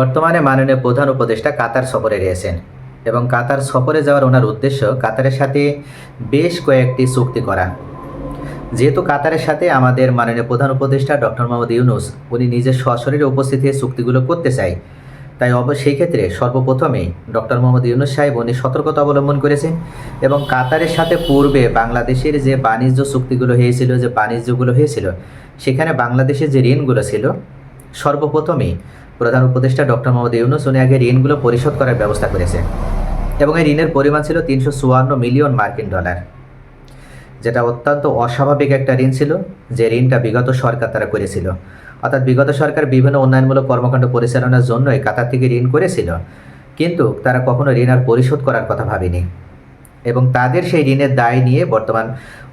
বর্তমানে মাননীয় প্রধান উপদেষ্টা কাতার সফরে রয়েছেন এবং কাতার সফরে যাওয়ার ওনার উদ্দেশ্য কাতারের সাথে বেশ কয়েকটি চুক্তি করা। যেহেতু কাতারের সাথে আমাদের মাননীয় প্রধান উপদেষ্টা ডক্টর মোহাম্মদ ইউনুস, উনি নিজের সশরীরে উপস্থিত হয়ে চুক্তিগুলো করতে চাই তাই অব, সেই ক্ষেত্রে সর্বপ্রথমেই ডক্টর মোহাম্মদ ইউনুস সাহেব উনি সতর্কতা অবলম্বন করেছেন এবং কাতারের সাথে পূর্বে বাংলাদেশের যে বাণিজ্য চুক্তিগুলো হয়েছিল, যে বাণিজ্যগুলো হয়েছিল, সেখানে বাংলাদেশের যে ঋণগুলো ছিল, সর্বপ্রথমেই প্রধান উপদেষ্টা ডক্টর মোহাম্মদ ইউনুস, উনি আগে ঋণগুলো পরিশোধ করার ব্যবস্থা করেছে। এবং এই ঋণের পরিমাণ ছিল তিনশো চুয়ান্ন মিলিয়ন মার্কিন ডলার, যেটা অত্যন্ত অস্বাভাবিক একটা ঋণ ছিল, যে ঋণটা বিগত সরকার তারা করেছিল। অর্থাৎ বিগত সরকার বিভিন্ন উন্নয়নমূলক কর্মকাণ্ড পরিচালনার জন্যই কাতার থেকে ঋণ করেছিল, কিন্তু তারা কখনো ঋণ আর পরিশোধ করার কথা ভাবেনি। এবং তাদের সেই ঋণের দায় নিয়ে বর্তমান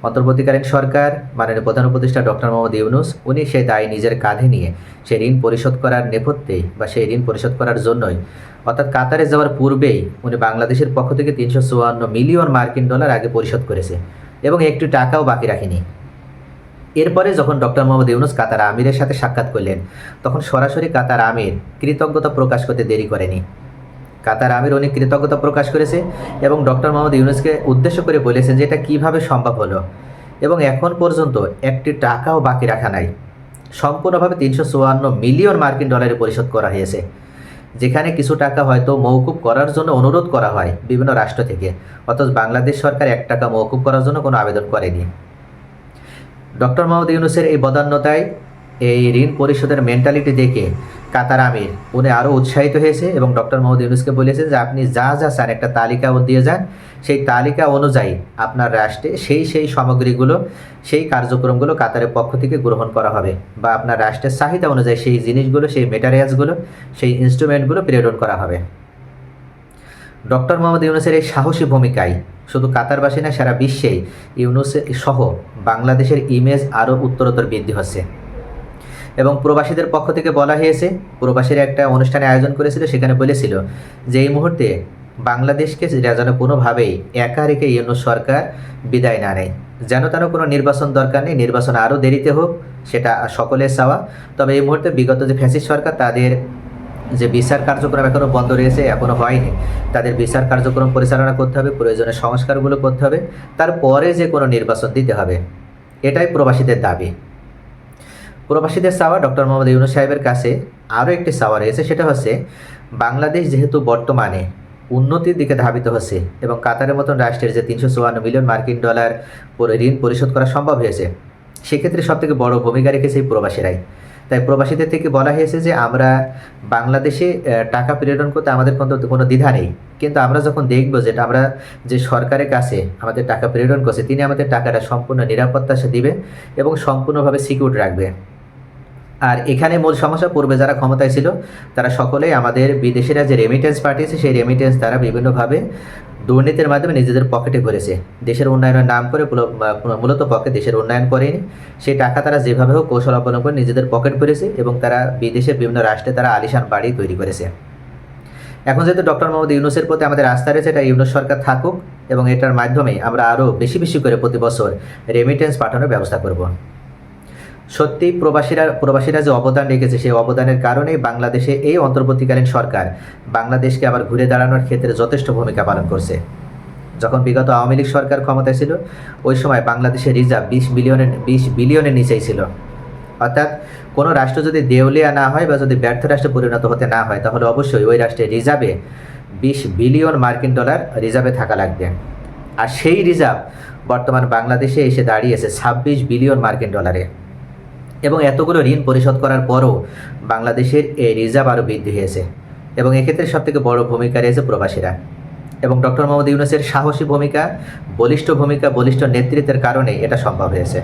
অন্তর্বর্তীকালীন সরকার, মাননীয় প্রধান উপদেষ্টা ডক্টর মোহাম্মদ ইউনুস, উনি সেই দায় নিজের কাঁধে নিয়ে সেই ঋণ পরিশোধ করার নেপথ্যেই বা সেই ঋণ পরিশোধ করার জন্যই, অর্থাৎ কাতারে যাওয়ার পূর্বেই উনি বাংলাদেশের পক্ষ থেকে তিনশো চুয়ান্ন মিলিয়ন মার্কিন ডলার আগে পরিশোধ করেছে এবং একটু টাকাও বাকি রাখেনি। এরপরে যখন ডক্টর মোহাম্মদ ইউনুস কাতার আমিরের সাথে সাক্ষাৎ করলেন, তখন সরাসরি কাতার আমির কৃতজ্ঞতা প্রকাশ করতে দেরি করেনি। কাতার আমির অনেক কৃতজ্ঞতা প্রকাশ করেছে এবং ডক্টর মোহাম্মদ ইউনুসকে উদ্দেশ্য করে বলেছেন যে এটা কীভাবে সম্ভব হলো। এবং এখন পর্যন্ত একটি টাকাও বাকি রাখা নাই। সম্পূর্ণভাবে তিনশো চুয়ান্ন মিলিয়ন মার্কিন ডলারে পরিশোধ করা হয়েছে, যেখানে কিছু টাকা হয়তো মৌকুব করার জন্য অনুরোধ করা হয় বিভিন্ন রাষ্ট্র থেকে, অথচ বাংলাদেশ সরকার এক টাকা মৌকুব করার জন্য কোনো আবেদন করেনি। ডক্টর মোহাম্মদ ইউনুসের এই বদান্যতায় এই ঋণ পরিশোধের মেন্টালিটি দেখে কাতার আমির। উনি আরও উৎসাহিত হয়েছে এবং ডক্টর মোহাম্মদ ইউনুসকে বলেছে যে, আপনি যা যা চান, একটা তালিকা দিয়ে যান। সেই তালিকা অনুযায়ী আপনার রাষ্ট্রে সেই সেই সামগ্রীগুলো, সেই কার্যক্রমগুলো কাতারের পক্ষ থেকে গ্রহণ করা হবে বা আপনার রাষ্ট্রের চাহিদা অনুযায়ী সেই জিনিসগুলো, সেই মেটারিয়ালসগুলো সেই ইনস্ট্রুমেন্টগুলো প্রেরণ করা হবে। ডক্টর মোহাম্মদ ইউনুসের এই সাহসী ভূমিকায় শুধু কাতারবাসী না, সারা বিশ্বেই ইউনুসের সহ বাংলাদেশের ইমেজ আরও উত্তরোত্তর বৃদ্ধি হচ্ছে। এবং প্রবাসীদের পক্ষ থেকে বলা হয়েছে, প্রবাসীরা একটা অনুষ্ঠানে আয়োজন করেছিল, সেখানে বলেছিল যে এই মুহূর্তে বাংলাদেশকে যেন কোনোভাবেই একা রেখে ইউনুস সরকার বিদায় না নেয়। যেন তেন কোনো নির্বাচন দরকার নেই, নির্বাচন আরও দেরিতে হোক, সেটা সকলের চাওয়া। তবে এই মুহূর্তে বিগত যে ফ্যাসিস সরকার, তাদের যে বিচার কার্যক্রম এখনও বন্ধ রয়েছে এখনও হয়নি। তাদের বিচার কার্যক্রম পরিচালনা করতে হবে প্রয়োজনে সংস্কারগুলো করতে হবে, তারপরে যে কোনো নির্বাচন দিতে হবে। এটাই প্রবাসীদের দাবি। প্রবাসীদের চাওয়া ডক্টর মোহাম্মদ ইউনুস সাহেবের কাছে আরও একটি চাওয়া রয়েছে, সেটা হচ্ছে বাংলাদেশ যেহেতু বর্তমানে উন্নতির দিকে ধাবিত হচ্ছে এবং কাতারের মতন রাষ্ট্রের যে তিনশো চুয়ান্ন মিলিয়ন মার্কিন ডলার পরে ঋণ পরিশোধ করা সম্ভব হয়েছে, সেক্ষেত্রে সবথেকে বড় ভূমিকা রেখেছে এই প্রবাসীরাই। তাই প্রবাসীদের থেকে বলা হয়েছে যে আমরা বাংলাদেশে টাকা প্রেরণ করতে আমাদের কোনো কোনো দ্বিধা নেই। কিন্তু আমরা যখন দেখব যেটা আমরা যে সরকারের কাছে আমাদের টাকা প্রেরণ করছে, তিনি আমাদের টাকাটা সম্পূর্ণ নিরাপত্তার সাথে দিবে এবং সম্পূর্ণভাবে সিকিউর রাখবে। আর এখানে মূল সমস্যা, পূর্বে যারা ক্ষমতায় ছিল, তারা সকলেই আমাদের বিদেশিরা যে রেমিটেন্স পাঠিয়েছে, সেই রেমিটেন্স তারা বিভিন্নভাবে দুর্নীতির মাধ্যমে নিজেদের পকেটে করেছে দেশের উন্নয়নের নাম করে মূলত পক্ষে দেশের উন্নয়ন করেনি। সেই টাকা তারা যেভাবে হোক কৌশল অবলম্বন করে নিজেদের পকেট করেছে এবং তারা বিদেশের বিভিন্ন রাষ্ট্রে তারা আলিশান বাড়ি তৈরি করেছে। এখন যেহেতু ডক্টর মোহাম্মদ ইউনুসের প্রতি আমাদের আস্থা রয়েছে, এটা ইউনুস সরকার থাকুক এবং এটার মাধ্যমে আমরা আরও বেশি বেশি করে প্রতি বছর রেমিটেন্স পাঠানোর ব্যবস্থা করব। সত্যি প্রবাসীরা প্রবাসীরা যে অবদান রেখেছে, সেই অবদানের কারণেই বাংলাদেশে এই অন্তর্বর্তীকালীন সরকার বাংলাদেশকে আবার ঘুরে দাঁড়ানোর ক্ষেত্রে যথেষ্ট ভূমিকা পালন করছে। যখন বিগত আওয়ামী লীগ সরকার ক্ষমতায় ছিল, ওই সময় বাংলাদেশের রিজার্ভ বিশ বিলিয়নের বিশ বিলিয়নের নিচেই ছিল। অর্থাৎ কোনো রাষ্ট্র যদি দেউলিয়া না হয় বা যদি ব্যর্থ রাষ্ট্রে পরিণত হতে না হয়, তাহলে অবশ্যই ওই রাষ্ট্রের রিজার্ভে বিশ বিলিয়ন মার্কিন ডলার রিজার্ভে থাকা লাগবে। আর সেই রিজার্ভ বর্তমান বাংলাদেশে এসে দাঁড়িয়েছে ছাব্বিশ বিলিয়ন মার্কিন ডলারে। এবং এতগুলো ঋণ পরিশোধ করার পরও বাংলাদেশের এই রিজার্ভ আরও বৃদ্ধি হয়েছে এবং এক্ষেত্রে সবথেকে বড় ভূমিকা রয়েছে প্রবাসীরা। এবং ডক্টর মোহাম্মদ ইউনুসের সাহসী ভূমিকা, বলিষ্ঠ ভূমিকা, বলিষ্ঠ নেতৃত্বের কারণে এটা সম্ভব হয়েছে।